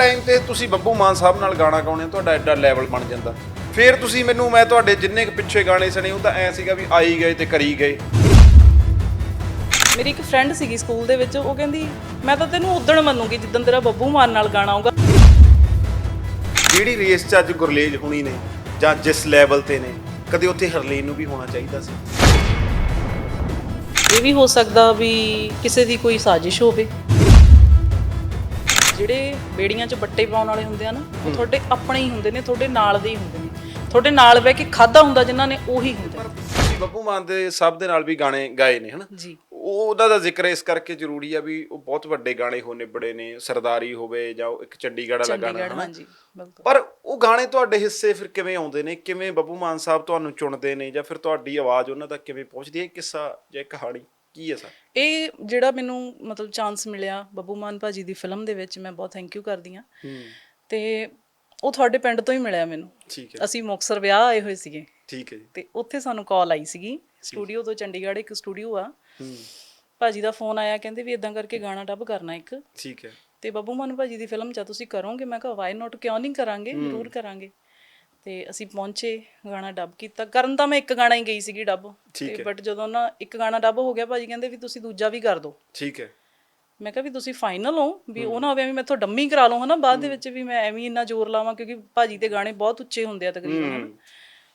Time ਤੇ ਤੁਸੀਂ ਬੱਬੂ ਮਾਨ ਸਾਹਿਬ ਨਾਲ ਗਾਣਾ ਗਾਉਣੇ ਤੁਹਾਡਾ ਐਡਾ ਲੈਵਲ ਬਣ ਜਾਂਦਾ। ਫਿਰ ਤੁਸੀਂ ਮੈਨੂੰ ਮੈਂ ਤੁਹਾਡੇ ਜਿੰਨੇ ਕੁ ਪਿੱਛੇ ਗਾਣੇ ਸੁਣੇ ਉਹ ਤਾਂ ਐ ਸੀਗਾ ਵੀ ਆਈ ਗਏ ਤੇ ਕਰੀ ਗਏ। ਮੇਰੀ ਇੱਕ ਫਰੈਂਡ ਸੀਗੀ ਸਕੂਲ ਦੇ ਵਿੱਚ ਉਹ ਕਹਿੰਦੀ ਮੈਂ ਤਾਂ ਤੈਨੂੰ ਉਦਣ ਮੰਨੂਗੀ ਜਿੱਦਣ ਤੇਰਾ ਬੱਬੂ ਮਾਨ ਨਾਲ ਗਾਣਾ ਆਊਗਾ। ਜਿਹੜੀ ਰੇਸ 'ਚ ਅੱਜ ਗੁਰਲੇਜ ਹੁਣੀ ਨੇ ਜਾਂ ਜਿਸ ਲੈਵਲ ਤੇ ਨੇ ਕਦੇ ਉੱਥੇ ਹਰਲੀਨ ਨੂੰ ਵੀ ਹੋਣਾ ਚਾਹੀਦਾ ਸੀ? ਇਹ ਵੀ ਹੋ ਸਕਦਾ ਵੀ ਕਿਸੇ ਦੀ ਕੋਈ ਸਾਜ਼ਿਸ਼ ਹੋਵੇ। ਜਿਹੜੇ ਬੇੜੀਆਂ 'ਚ ਬੱਟੇ ਪਾਉਣ ਵਾਲੇ ਹੁੰਦੇ ਆ ਨਾ ਉਹ ਤੁਹਾਡੇ ਆਪਣੇ ਹੀ ਹੁੰਦੇ ਨੇ ਤੁਹਾਡੇ ਨਾਲ ਦੇ ਹੀ ਹੁੰਦੇ ਨੇ। ਤੁਹਾਡੇ ਨਾਲ ਬਹਿ ਕੇ ਖਾਦਾ ਹੁੰਦਾ ਜਿਨ੍ਹਾਂ ਨੇ ਉਹੀ ਹੁੰਦੇ ਤੁਸੀਂ ਬੱਬੂ ਮਾਨ ਦੇ ਸਭ ਦੇ ਨਾਲ ਵੀ ਗਾਣੇ ਗਾਏ ਨੇ ਹਨਾ? ਜੀ। ਉਹ ਉਹਨਾਂ ਦਾ ਜ਼ਿਕਰ ਇਸ ਕਰਕੇ ਜ਼ਰੂਰੀ ਆ ਵੀ ਉਹ ਬਹੁਤ ਵੱਡੇ ਗਾਣੇ ਹੋ ਨਿਬੜੇ ਨੇ ਸਰਦਾਰੀ ਹੋਵੇ ਜਾਂ ਇੱਕ ਚੰਡੀਗੜ੍ਹ ਵਾਲਾ ਗਾਣਾ ਹਨਾ? ਹਾਂਜੀ ਬਿਲਕੁਲ। ਪਰ ਉਹ ਗਾਣੇ ਤੁਹਾਡੇ ਹਿੱਸੇ ਫਿਰ ਕਿਵੇਂ ਆਉਂਦੇ ਨੇ? ਕਿਵੇਂ ਬੱਬੂ ਮਾਨ ਸਾਹਿਬ ਤੁਹਾਨੂੰ ਚੁਣਦੇ ਨੇ ਜਾਂ ਫਿਰ ਤੁਹਾਡੀ ਆਵਾਜ਼ ਉਹਨਾਂ ਤੱਕ ਕਿਵੇਂ ਪਹੁੰਚਦੀ ਹੈ? ਕਿੱਸਾ ਜਾਂ ਕਹਾਣੀ? ਕੀ ਹੈ ਸਰ? ਇਹ ਜਿਹੜਾ ਮੈਨੂੰ ਮਤਲਬ ਚਾਂਸ ਮਿਲਿਆ ਬੱਬੂ ਮਾਨ ਭਾਜੀ ਦੀ ਫਿਲਮ ਦੇ ਵਿੱਚ ਮੈਂ ਬਹੁਤ ਥੈਂਕ ਯੂ ਕਰਦੀ ਆ ਹੂੰ। ਤੇ ਉਹ ਤੁਹਾਡੇ ਪਿੰਡ ਤੋਂ ਹੀ ਮਿਲਿਆ ਮੈਨੂੰ। ਠੀਕ ਹੈ। ਅਸੀਂ ਮੁਕਸਰ ਵਿਆਹ ਆਏ ਹੋਏ ਸੀਗੇ। ਠੀਕ ਹੈ ਜੀ। ਤੇ ਉੱਥੇ ਸਾਨੂੰ ਕਾਲ ਆਈ ਸੀਗੀ। ਸਟੂਡੀਓ ਤੋਂ ਚੰਡੀਗੜ੍ਹ ਇੱਕ ਸਟੂਡੀਓ ਆ। ਭਾਜੀ ਦਾ ਫੋਨ ਆਇਆ ਕਹਿੰਦੇ ਵੀ ਇਦਾਂ ਕਰਕੇ ਗਾਣਾ ਡੱਬ ਕਰਨਾ ਇੱਕ। ਠੀਕ ਹੈ। ਤੇ ਬੱਬੂ ਮਾਨ ਭਾਜੀ ਦੀ ਫਿਲਮ 'ਚ ਤੁਸੀਂ ਕਰੋਗੇ ਮੈਂ ਕਿਹਾ ਵਾਈ ਨਾਟ ਕਿਉਂ ਨਹੀਂ ਕਰਾਂਗੇ? ਜ਼ਰੂਰ ਕਰਾਂਗੇ। ਤੇ ਅਸੀਂ ਪਹੁੰਚੇ ਗਾਣਾ ਡੱਬ ਕੀਤਾ। ਕਰਨ ਤਾਂ ਮੈਂ ਇੱਕ ਗਾਣਾ ਹੀ ਗਈ ਸੀਗੀ ਡੱਬ ਠੀਕ ਤੇ ਬਟ ਜਦੋਂ ਨਾ ਇੱਕ ਗਾਣਾ ਡੱਬ ਹੋ ਗਿਆ ਭਾਜੀ ਕਹਿੰਦੇ ਵੀ ਤੁਸੀਂ ਦੂਜਾ ਵੀ ਕਰ ਦਿਓ ਠੀਕ ਹੈ। ਮੈਂ ਕਿਹਾ ਵੀ ਤੁਸੀਂ ਫਾਈਨਲ ਹੋ ਵੀ ਉਹ ਨਾ ਹੋਵੇ ਵੀ ਮੈਥੋਂ ਡੰਮੀ ਕਰਾ ਲਓ ਹਨਾ ਬਾਅਦ ਦੇ ਵਿੱਚ ਵੀ ਮੈਂ ਐਵੇਂ ਹੀ ਇੰਨਾ ਜ਼ੋਰ ਲਾਵਾਂ ਕਿਉਂਕਿ ਭਾਜੀ ਦੇ ਗਾਣੇ ਬਹੁਤ ਉੱਚੇ ਹੁੰਦੇ ਆ ਤਕਰੀਬਨ ਹਨਾ।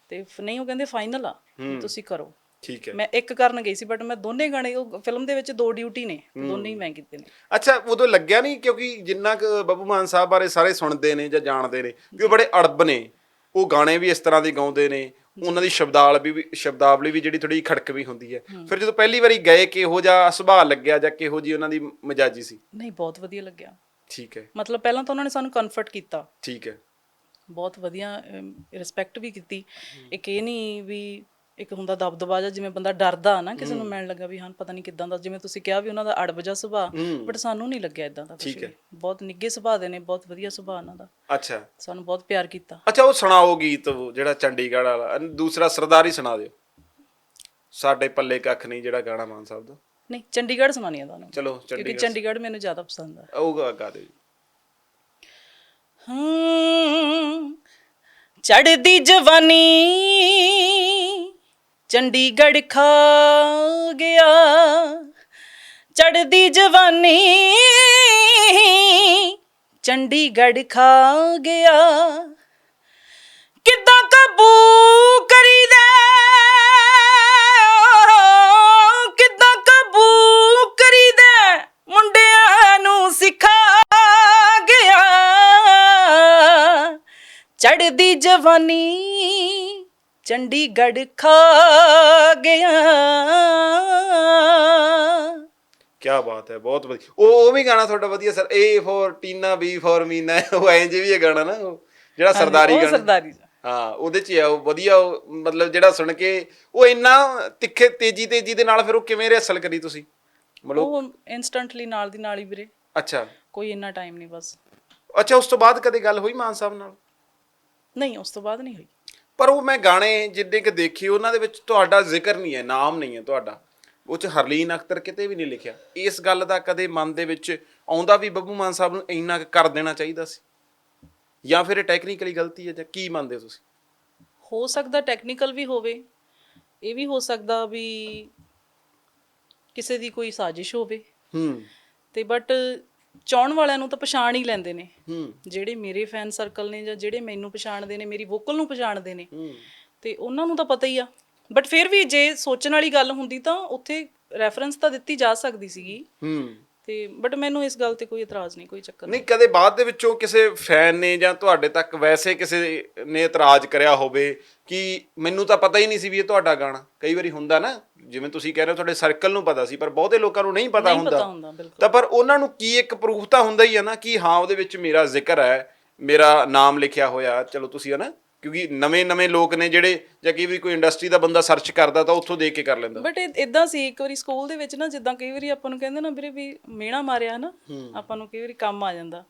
ਤੇ ਫ- ਨਹੀਂ ਉਹ ਕਹਿੰਦੇ ਫਾਈਨਲ ਆ ਵੀ ਤੁਸੀਂ ਕਰੋ। ਠੀਕ ਹੈ। ਮੈਂ ਇੱਕ ਕਰਨ ਗਈ ਸੀ ਬਟ ਮੈਂ ਦੋਨੇ ਗਾਣੇ ਉਹ ਫਿਲਮ ਦੇ ਵਿੱਚ ਦੋ ਡਿਊਟੀ ਨੇ ਦੋਨੇ ਹੀ ਮੈਂ ਕੀਤੇ ਨੇ। ਅੱਛਾ ਉਦੋਂ ਲੱਗਿਆ ਨਹੀਂ ਕਿਉਂਕਿ ਜਿੰਨਾ ਕੁ ਬੱਬੂ ਮਾਨ ਸਾਹਿਬ ਬਾਰੇ ਸਾਰੇ ਸੁਣਦੇ ਨੇ ਜਾਂ ਜਾਣਦੇ ਨੇ ਵੀ ਉਹ ਬੜੇ ਅੜਬ ਨੇ। ਉਹ ਗਾਣੇ ਵੀ ਇਸ ਤਰ੍ਹਾਂ ਦੇ ਗਾਉਂਦੇ ਨੇ ਉਹਨਾਂ ਦੀ ਸ਼ਬਦਾਵਲੀ ਵੀ ਸ਼ਬਦਾਵਲੀ ਵੀ ਜਿਹੜੀ ਥੋੜੀ ਖੜਕ ਵੀ ਹੁੰਦੀ ਹੈ। ਫਿਰ ਜਦੋਂ ਪਹਿਲੀ ਵਾਰੀ ਗਏ ਕਿਹੋ ਜਿਹਾ ਸੁਭਾਅ ਲੱਗਿਆ ਜਾਂ ਕਿਹੋ ਜੀ ਉਹਨਾਂ ਦੀ ਮਜਾਜੀ ਸੀ? ਨਹੀਂ ਬਹੁਤ ਵਧੀਆ ਲੱਗਿਆ। ਠੀਕ ਹੈ। ਮਤਲਬ ਪਹਿਲਾਂ ਤਾਂ ਉਹਨਾਂ ਨੇ ਸਾਨੂੰ ਕੰਫਰਟ ਕੀਤਾ। ਠੀਕ ਹੈ। ਬਹੁਤ ਵਧੀਆ ਰਿਸਪੈਕਟ ਵੀ ਕੀਤੀ। ਇੱਕ ਇਹ ਨਹੀਂ ਵੀ ਇੱਕ ਹੁੰਦਾ ਦਬਦਬਾ ਜਾਂ ਜਿਵੇਂ ਬੰਦਾ ਡਰਦਾ ਨਾ ਕਿਸੇ ਨੂੰ ਮਿਲਣ ਲੱਗਾ ਵੀ ਹਾਂ ਪਤਾ ਨਹੀਂ ਕਿਦਾਂ ਦਾ ਜਿਵੇਂ ਤੁਸੀਂ ਕਿਹਾ ਵੀ ਉਹਨਾਂ ਦਾ ਅੜਬ ਜਿਹਾ ਸੁਭਾਅ ਬਟ ਸਾਨੂੰ ਨਹੀਂ ਲੱਗਿਆ ਇਦਾਂ ਦਾ ਕੁਝ ਵੀ। ਬਹੁਤ ਨਿੱਘੇ ਸੁਭਾਅ ਦੇ ਨੇ ਬਹੁਤ ਵਧੀਆ ਸੁਭਾਅ ਉਹਨਾਂ ਦਾ। ਅੱਛਾ। ਸਾਨੂੰ ਬਹੁਤ ਪਿਆਰ ਕੀਤਾ। ਅੱਛਾ ਉਹ ਸੁਣਾਓ ਗੀਤ ਜਿਹੜਾ ਚੰਡੀਗੜ੍ਹ ਵਾਲਾ। ਦੂਸਰਾ ਸਰਦਾਰੀ ਸੁਣਾ ਦਿਓ। ਸਾਡੇ ਪੱਲੇ ਕੱਖ ਨਹੀਂ ਜਿਹੜਾ ਗਾਣਾ ਮਾਨ ਸਾਹਿਬ ਦਾ। ਨਹੀਂ ਚੰਡੀਗੜ੍ਹ ਸੁਣਾਉਣੀ ਆ ਤੁਹਾਨੂੰ। ਚਲੋ ਕਿਉਂਕਿ ਚੰਡੀਗੜ੍ਹ। ਚੰਡੀਗੜ੍ਹ ਮੈਨੂੰ ਜ਼ਿਆਦਾ ਪਸੰਦ ਆ। ਉਹ ਗਾ ਦਿਓ ਜੀ ਹਮ, ਚੜ੍ਹਦੀ ਜਵਾਨੀ ਚੰਡੀਗੜ੍ਹ ਖਾ ਗਿਆ। ਚੜ੍ਹਦੀ ਜਵਾਨੀ ਚੰਡੀਗੜ੍ਹ ਖਾ ਗਿਆ। ਕਿੱਦਾਂ ਕਾਬੂ ਕਰੀਦਾ? ਕਿੱਦਾਂ ਕਾਬੂ ਕਰੀਦਾ? ਮੁੰਡਿਆਂ ਨੂੰ ਸਿਖਾ ਗਿਆ। ਚੜ੍ਹਦੀ ਜਵਾਨੀ ਚੰਡੀਗੜ੍ਹ ਖਾ ਗਿਆ। ਕੀ ਬਾਤ ਹੈ ਬਹੁਤ ਵਧੀਆ। ਉਹ ਉਹ ਵੀ ਗਾਣਾ ਤੁਹਾਡਾ ਵਧੀਆ sir. A for Tina B for Meena ਉਹ ਐਂ ਜੇ ਵੀ ਇਹ ਗਾਣਾ ਨਾ ਉਹ ਜਿਹੜਾ ਸਰਦਾਰੀ ਉਹ ਗਾਣਾ। ਸਰਦਾਰੀ। ਹਾਂ ਉਹਦੇ ਚ ਆ ਉਹ ਵਧੀਆ ਮਤਲਬ ਜਿਹੜਾ ਸੁਣ ਕੇ ਉਹ ਇੰਨਾ ਤਿੱਖੇ ਤੇਜ਼ੀ ਤੇਜ਼ੀ ਦੇ ਨਾਲ ਫਿਰ ਉਹ ਕਿਵੇਂ ਰਿਹਸਲ ਕਰੀ ਤੁਸੀਂ? ਮਤਲਬ ਉਹ ਇਨਸਟੈਂਟਲੀ ਨਾਲ ਦੀ ਨਾਲ ਹੀ ਵੀਰੇ। ਅੱਛਾ। ਕੋਈ ਇੰਨਾ ਟਾਈਮ ਨਹੀਂ ਬਸ। ਅੱਛਾ ਉਸ ਤੋਂ ਬਾਅਦ ਕਦੇ ਗੱਲ ਹੋਈ ਮਾਨ ਸਾਹਿਬ ਨਾਲ? ਨਹੀਂ ਉਸ ਤੋਂ ਬਾਅਦ ਨਹੀਂ ਹੋਈ। ਪਰ ਉਹ ਮੈਂ ਗਾਣੇ ਜਿੱਡੇ ਕਿ ਦੇਖੇ ਉਹਨਾਂ ਦੇ ਵਿੱਚ ਤੁਹਾਡਾ ਜ਼ਿਕਰ ਨਹੀਂ ਹੈ ਨਾਮ ਨਹੀਂ ਹੈ ਤੁਹਾਡਾ। ਉਹ ਚ ਹਰਲੀਨ ਅਖਤਰ ਕਿਤੇ ਵੀ ਨਹੀਂ ਲਿਖਿਆ। ਇਸ ਗੱਲ ਦਾ ਕਦੇ ਮਨ ਦੇ ਵਿੱਚ ਆਉਂਦਾ ਵੀ ਬੱਬੂ ਮਾਨ ਸਾਹਿਬ ਨੂੰ ਇੰਨਾ ਕਰ ਦੇਣਾ ਚਾਹੀਦਾ ਸੀ? ਜਾਂ ਫਿਰ ਇਹ ਟੈਕਨੀਕਲੀ ਗਲਤੀ ਹੈ ਜਾਂ ਕੀ ਮੰਨਦੇ ਹੋ ਤੁਸੀਂ? ਹੋ ਸਕਦਾ ਟੈਕਨੀਕਲ ਵੀ ਹੋਵੇ। ਇਹ ਵੀ ਹੋ ਸਕਦਾ ਵੀ ਕਿਸੇ ਦੀ ਕੋਈ ਸਾਜ਼ਿਸ਼ ਹੋਵੇ। ਹੂੰ। ਤੇ ਬਟ ਚਾਹਣ ਵਾਲਿਆਂ ਨੂੰ ਤਾਂ ਪਛਾਣ ਹੀ ਲੈਂਦੇ ਨੇ। ਹੂੰ। ਜਿਹੜੇ ਮੇਰੇ ਫੈਨ ਸਰਕਲ ਨੇ ਜਾਂ ਜਿਹੜੇ ਮੈਨੂੰ ਪਛਾਣਦੇ ਨੇ ਮੇਰੀ ਵੋਕਲ ਨੂੰ ਪਛਾਣਦੇ ਨੇ। ਹੂੰ। ਤੇ ਉਹਨਾਂ ਨੂੰ ਤਾਂ ਪਤਾ ਹੀ ਆ। ਬਟ ਫਿਰ ਵੀ ਜੇ ਸੋਚਣ ਵਾਲੀ ਗੱਲ ਹੁੰਦੀ ਤਾਂ ਉੱਥੇ ਰੈਫਰੈਂਸ ਤਾਂ ਦਿੱਤੀ ਜਾ ਸਕਦੀ ਸੀਗੀ। ਹੂੰ। ਤੇ ਬਟ ਮੈਨੂੰ ਇਸ ਗੱਲ ਤੇ ਕੋਈ ਇਤਰਾਜ਼ ਨਹੀਂ ਕੋਈ ਚੱਕਰ ਨਹੀਂ ਕਦੇ ਬਾਅਦ ਦੇ ਵਿੱਚੋਂ ਕਿਸੇ ਫੈਨ ਨੇ ਜਾਂ ਤੁਹਾਡੇ ਤੱਕ ਵੈਸੇ ਕਿਸੇ ਨੇ ਇਤਰਾਜ਼ ਕਰਿਆ ਹੋਵੇ ਕਿ ਮੈਨੂੰ ਤਾਂ ਪਤਾ ਹੀ ਨਹੀਂ ਸੀ ਵੀ ਇਹ ਤੁਹਾਡਾ ਗਾਣਾ। ਕਈ ਵਾਰੀ ਹੁੰਦਾ ਨਾ ਜਿਵੇਂ ਤੁਸੀਂ ਕਹਿ ਰਹੇ ਹੋ ਤੁਹਾਡੇ ਸਰਕਲ ਨੂੰ ਪਤਾ ਸੀ ਪਰ ਬਹੁਤੇ ਲੋਕਾਂ ਨੂੰ ਨਹੀਂ ਪਤਾ ਨਹੀਂ ਹੁੰਦਾ ਪਤਾ ਹੁੰਦਾ। ਬਿਲਕੁਲ। ਤਾਂ ਪਰ ਉਹਨਾਂ ਨੂੰ ਕੀ ਇੱਕ ਪ੍ਰੂਫ ਤਾਂ ਹੁੰਦਾ ਹੀ ਹੈ ਨਾ ਕਿ ਹਾਂ ਉਹਦੇ ਵਿੱਚ ਮੇਰਾ ਜ਼ਿਕਰ ਹੈ ਮੇਰਾ ਨਾਮ ਲਿਖਿਆ ਹੋਇਆ ਚਲੋ ਤੁਸੀਂ ਹਨਾ ਕਿਉਂਕਿ ਨਵੇਂ-ਨਵੇਂ ਲੋਕ ਨੇ ਜਿਹੜੇ ਜਾਂ ਕਈ ਵੀ ਕੋਈ ਇੰਡਸਟਰੀ ਦਾ ਬੰਦਾ ਸਰਚ ਕਰਦਾ ਤਾਂ ਉੱਥੋਂ ਦੇਖ ਕੇ ਕਰ ਲੈਂਦਾ। ਬਟ ਇਦਾਂ ਸੀ ਇੱਕ ਵਾਰੀ ਸਕੂਲ ਦੇ ਵਿੱਚ ਨਾ ਜਿੱਦਾਂ ਕਈ ਵਾਰੀ ਆਪਾਂ ਨੂੰ ਕਹਿੰਦੇ ਨਾ ਵੀਰੇ ਵੀ ਮੇਣਾ ਮਾਰਿਆ ਨਾ ਆਪਾਂ ਨੂੰ ਕਈ ਵਾਰੀ ਕੰਮ ਆ ਜਾਂਦਾ।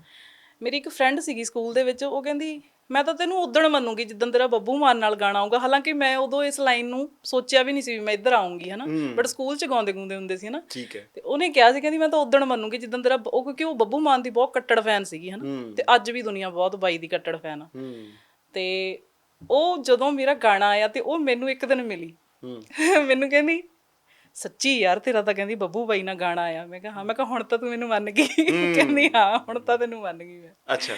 ਮੇਰੀ ਇੱਕ ਫਰੈਂਡ ਸੀਗੀ ਸਕੂਲ ਦੇ ਵਿੱਚ ਉਹ ਕਹਿੰਦੀ ਮੈਂ ਤਾਂ ਤੈਨੂੰ ਉਦਣ ਮੰਨੂਗੀ ਜਿੱਦਣ ਤੇਰਾ ਬੱਬੂ ਮਾਨ ਨਾਲ ਗਾਣਾ ਆਊਗਾ। ਹਾਲਾਂਕਿ ਮੈਂ ਉਦੋਂ ਇਸ ਲਾਈਨ ਨੂੰ ਸੋਚਿਆ ਵੀ ਨਹੀਂ ਸੀ ਵੀ ਮੈਂ ਇੱਧਰ ਆਉਂਗੀ ਹਨਾ? ਬਟ ਸਕੂਲ 'ਚ ਗਾਉਂਦੇ ਗੁੰਦੇ ਹੁੰਦੇ ਸੀ ਹਨਾ? ਠੀਕ ਹੈ। ਤੇ ਉਹਨੇ ਕਿਹਾ ਸੀ ਕਹਿੰਦੀ ਮੈਂ ਤਾਂ ਉਦਣ ਮੰਨੂਗੀ ਜਿੱਦਣ ਤੇਰਾ ਉਹ ਕਿਉਂਕਿ ਉਹ ਬੱਬੂ ਮਾਨ ਦੀ ਬਹੁਤ ਕੱਟੜ ਫੈਨ ਸੀਗੀ ਹਨਾ? ਤੇ ਅੱਜ ਵੀ ਦੁਨੀਆ ਬਹੁਤ ਬਾਈ ਦੀ ਕੱਟੜ ਫੈਨ ਆ। ਤੇ ਉਹ ਜਦੋਂ ਮੇਰਾ ਗਾਣਾ ਆਇਆ ਤੇ ਉਹ ਮੈਨੂੰ ਇੱਕ ਦਿਨ ਮਿਲੀ। ਮੈਨੂੰ ਕਹਿੰਦੀ ਸੱਚੀ ਯਾਰ ਤੇਰਾ ਤਾਂ ਕਹਿੰਦੀ ਬੱਬੂ ਬਾਈ ਨਾਲ ਗਾਣਾ ਆਇਆ। ਮੈਂ ਕਿਹਾ ਹਾਂ ਮੈਂ ਕਿਹਾ ਹੁਣ ਤਾਂ ਤੂੰ ਮੈਨੂੰ ਮੰਨ ਗਈ। ਕਹਿੰਦੀ ਹਾਂ ਹੁਣ ਤਾਂ ਤੈਨੂੰ ਮੰਨ ਗਈ ਮੈਂ। ਅੱਛਾ।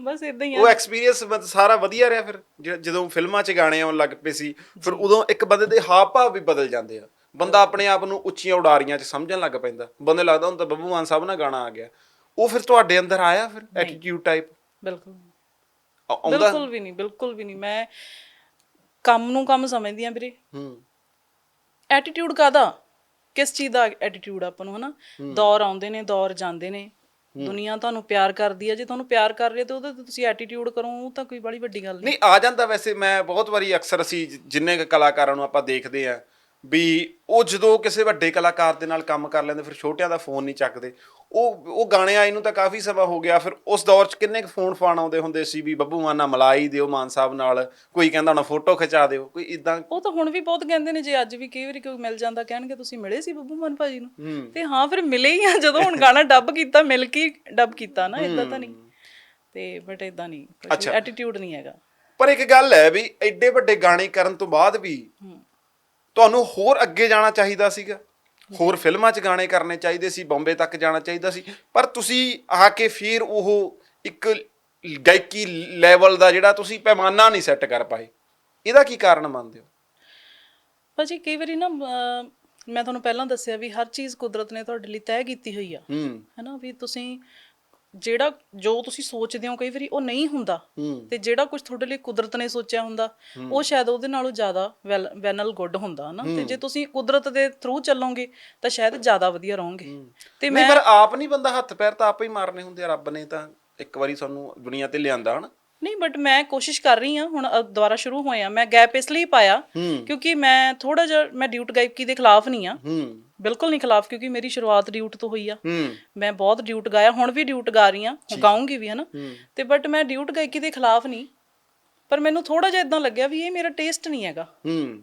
ਬਸ ਇਦਾਂ ਹੀ ਆ। ਉਹ ਐਕਸਪੀਰੀਅੰਸ ਸਾਰਾ ਵਧੀਆ ਰਿਹਾ ਫਿਰ। ਜਦੋਂ ਫਿਲਮਾਂ 'ਚ ਗਾਣੇ ਆਉਣ ਲੱਗ ਪਏ ਸੀ ਫਿਰ ਉਦੋਂ ਇੱਕ ਬੰਦੇ ਦੇ ਹਾਵ ਭਾਵ ਵੀ ਬਦਲ ਜਾਂਦੇ ਆ। ਬੰਦਾ ਆਪਣੇ ਆਪ ਨੂੰ ਉੱਚੀਆਂ ਉਡਾਰੀਆਂ 'ਚ ਸਮਝਣ ਲੱਗ ਪੈਂਦਾ। ਬੰਦੇ ਲੱਗਦਾ ਹੁਣ ਤਾਂ ਬੱਬੂ ਮਾਨ ਸਾਹਿਬ ਨਾਲ ਗਾਣਾ ਆ ਗਿਆ। ਉਹ ਫਿਰ ਤੁਹਾਡੇ ਅੰਦਰ ਆਇਆ ਫਿਰ ਐਟੀਟਿਊਡ ਟਾਈਪ ਬਿਲਕੁਲ ਬਿਲਕੁਲ ਵੀ ਨਹੀਂ ਬਿਲਕੁਲ ਵੀ ਨਹੀਂ। ਮੈਂ ਕੰਮ ਨੂੰ ਕੰਮ ਸਮਝਦੀ ਆ ਵੀਰੇ। ਹੂੰ। ਐਟੀਟਿਊਡ ਕਾਦਾ ਕਿਸ ਚੀਜ਼ ਦਾ ਐਟੀਟਿਊਡ ਆਪਾਂ ਨੂੰ ਹਨਾ? ਦੌਰ ਆਉਂਦੇ ਨੇ ਦੌਰ ਜਾਂਦੇ ਨੇ। ਦੁਨੀਆ ਤੁਹਾਨੂੰ ਪਿਆਰ ਕਰਦੀ ਹੈ ਜੇ ਤੁਹਾਨੂੰ ਪਿਆਰ ਕਰ ਰਹੀ ਹੈ ਤੇ ਉਹਦੇ ਤੇ ਤੁਸੀਂ ਐਟੀਟਿਊਡ ਕਰੋ ਉਹ ਤਾਂ ਕੋਈ ਬੜੀ ਵੱਡੀ ਗੱਲ ਨਹੀਂ। ਨਹੀਂ ਆ ਜਾਂਦਾ ਵੈਸੇ ਮੈਂ ਬਹੁਤ ਵਾਰੀ ਅਕਸਰ ਅਸੀਂ ਜਿੰਨੇ ਕਲਾਕਾਰਾਂ ਨੂੰ ਆਪਾਂ ਦੇਖਦੇ ਆ ਵੀ ਉਹ ਜਦੋਂ ਕਿਸੇ ਵੱਡੇ ਕਲਾਕਾਰ ਦੇ ਨਾਲ ਕੰਮ ਕਰ ਲੈਂਦੇ ਫਿਰ ਛੋਟਿਆਂ ਦਾ ਫੋਨ ਨਹੀਂ ਚੱਕਦੇ। ਉਹ ਉਹ ਗਾਣੇ ਆਏ ਨੂੰ ਤਾਂ ਕਾਫੀ ਸਮਾਂ ਹੋ ਗਿਆ ਫਿਰ ਉਸ ਦੌਰ 'ਚ ਕਿੰਨੇ ਕੁ ਫੋਨ ਫਾਨ ਆਉਂਦੇ ਹੁੰਦੇ ਸੀ ਵੀ ਬੱਬੂ ਮਾਨ ਮਲਾਈ ਦਿਓ ਮਾਨ ਸਾਹਿਬ ਨਾਲ ਕੋਈ ਕਹਿੰਦਾ ਹੁਣ ਫੋਟੋ ਖਿਚਾ ਦਿਓ। ਕੋਈ ਇਦਾਂ ਉਹ ਤਾਂ ਹੁਣ ਵੀ ਬਹੁਤ ਕਹਿੰਦੇ ਨੇ ਜੇ ਅੱਜ ਵੀ ਕਈ ਵਾਰੀ ਕੋਈ ਮਿਲ ਜਾਂਦਾ ਕਹਿਣਗੇ ਤੁਸੀਂ ਮਿਲੇ ਸੀ ਬੱਬੂ ਮਾਨ ਭਾਜੀ ਨੂੰ? ਤੇ ਹਾਂ ਫਿਰ ਮਿਲੇ ਹੀ ਆ ਜਦੋਂ ਹੁਣ ਗਾਣਾ ਡੱਬ ਕੀਤਾ ਮਿਲ ਕੇ ਡੱਬ ਕੀਤਾ ਨਾ ਇਦਾਂ ਤਾਂ ਨਹੀਂ। ਤੇ ਬਟ ਇਦਾਂ ਨਹੀਂ। ਐਟੀਟਿਊਡ ਨਹੀਂ ਹੈਗਾ। ਪਰ ਇੱਕ ਗੱਲ ਹੈ ਵੀ ਐਡੇ ਵੱਡੇ ਗਾਣੇ ਕਰਨ ਤੋਂ ਬਾਅਦ ਵੀ ਤੁਹਾਨੂੰ ਹੋਰ ਅੱਗੇ ਜਾਣਾ ਚਾਹੀਦਾ ਸੀਗਾ। ਹੋਰ ਫਿਲਮਾਂ 'ਚ ਗਾਣੇ ਕਰਨੇ ਚਾਹੀਦੇ ਸੀ ਬੰਬੇ ਤੱਕ ਜਾਣਾ ਚਾਹੀਦਾ ਸੀ। ਪਰ ਤੁਸੀਂ ਆ ਕੇ ਫਿਰ ਉਹ ਇੱਕ ਗਾਇਕੀ ਲੈਵਲ ਦਾ ਜਿਹੜਾ ਤੁਸੀਂ ਪੈਮਾਨਾ ਨਹੀਂ ਸੈੱਟ ਕਰ ਪਾਏ। ਇਹਦਾ ਕੀ ਕਾਰਨ ਮੰਨਦੇ ਹੋ? ਭਾਜੀ ਕਈ ਵਾਰੀ ਨਾ ਮੈਂ ਤੁਹਾਨੂੰ ਪਹਿਲਾਂ ਦੱਸਿਆ ਵੀ ਹਰ ਚੀਜ਼ ਕੁਦਰਤ ਨੇ ਤੁਹਾਡੇ ਲਈ ਤੈਅ ਕੀਤੀ ਹੋਈ ਆ। ਹੂੰ। ਹੈਨਾ ਵੀ ਤੁਸੀਂ ਜਿਹੜਾ ਜੋ ਤੁਸੀਂ ਸੋਚਦੇ ਹੋ ਕਈ ਵਾਰੀ ਉਹ ਨਹੀਂ ਹੁੰਦਾ ਤੇ ਜਿਹੜਾ ਕੁਝ ਤੁਹਾਡੇ ਲਈ ਕੁਦਰਤ ਨੇ ਸੋਚਿਆ ਹੁੰਦਾ ਉਹ ਸ਼ਾਇਦ ਉਹਦੇ ਨਾਲੋਂ ਜ਼ਿਆਦਾ ਵੈਨਲ ਗੁੱਡ ਹੁੰਦਾ ਨਾ ਤੇ ਜੇ ਤੁਸੀਂ ਕੁਦਰਤ ਦੇ ਥਰੂ ਚੱਲੋਗੇ ਤਾਂ ਸ਼ਾਇਦ ਜ਼ਿਆਦਾ ਵਧੀਆ ਰਹੋਗੇ। ਤੇ ਨਹੀਂ ਪਰ ਆਪ ਨਹੀਂ ਬੰਦਾ ਹੱਥ ਪੈਰ ਤਾਂ ਆਪੇ ਹੀ ਮਾਰਨੇ ਹੁੰਦੇ ਆ ਰੱਬ ਨੇ ਤਾਂ ਇੱਕ ਵਾਰੀ ਸਾਨੂੰ ਦੁਨੀਆ ਤੇ ਲਿਆਂਦਾ ਹਨ? ਨਹੀਂ ਬਟ ਮੈਂ ਕੋਸ਼ਿਸ਼ ਕਰ ਰਹੀ ਹਾਂ ਹੁਣ ਦੁਬਾਰਾ ਸ਼ੁਰੂ ਹੋਇਆ ਮੈਂ ਗੈਪ ਇਸ ਲਈ ਪਾਇਆ ਕਿਉਂਕਿ ਮੈਂ ਥੋੜਾ ਜਿਹਾ ਮੈਂ ਡਿਊਟ ਗਾਇਕੀ ਦੇ ਖਿਲਾਫ ਨਹੀਂ ਆ ਬਿਲਕੁਲ ਨਹੀਂ ਖਿਲਾਫ ਕਿਉਂਕਿ ਮੇਰੀ ਸ਼ੁਰੂਆਤ ਡਿਊਟ ਤੋਂ ਹੋਈ ਆ। ਹੂੰ। ਮੈਂ ਬਹੁਤ ਡਿਊਟ ਗਾਇਆ ਹੁਣ ਵੀ ਡਿਊਟ ਗਾ ਰਹੀ ਆ ਗਾਉਂਗੀ ਵੀ ਹਨਾ। ਤੇ ਬਟ ਮੈਂ ਡਿਊਟ ਗਾਇਕੀ ਦੇ ਖਿਲਾਫ ਨਹੀਂ ਪਰ ਮੈਨੂੰ ਥੋੜਾ ਜਿਹਾ ਇਦਾਂ ਲੱਗਿਆ ਵੀ ਇਹ ਮੇਰਾ ਟੇਸਟ ਨਹੀਂ ਹੈਗਾ। ਹੂੰ।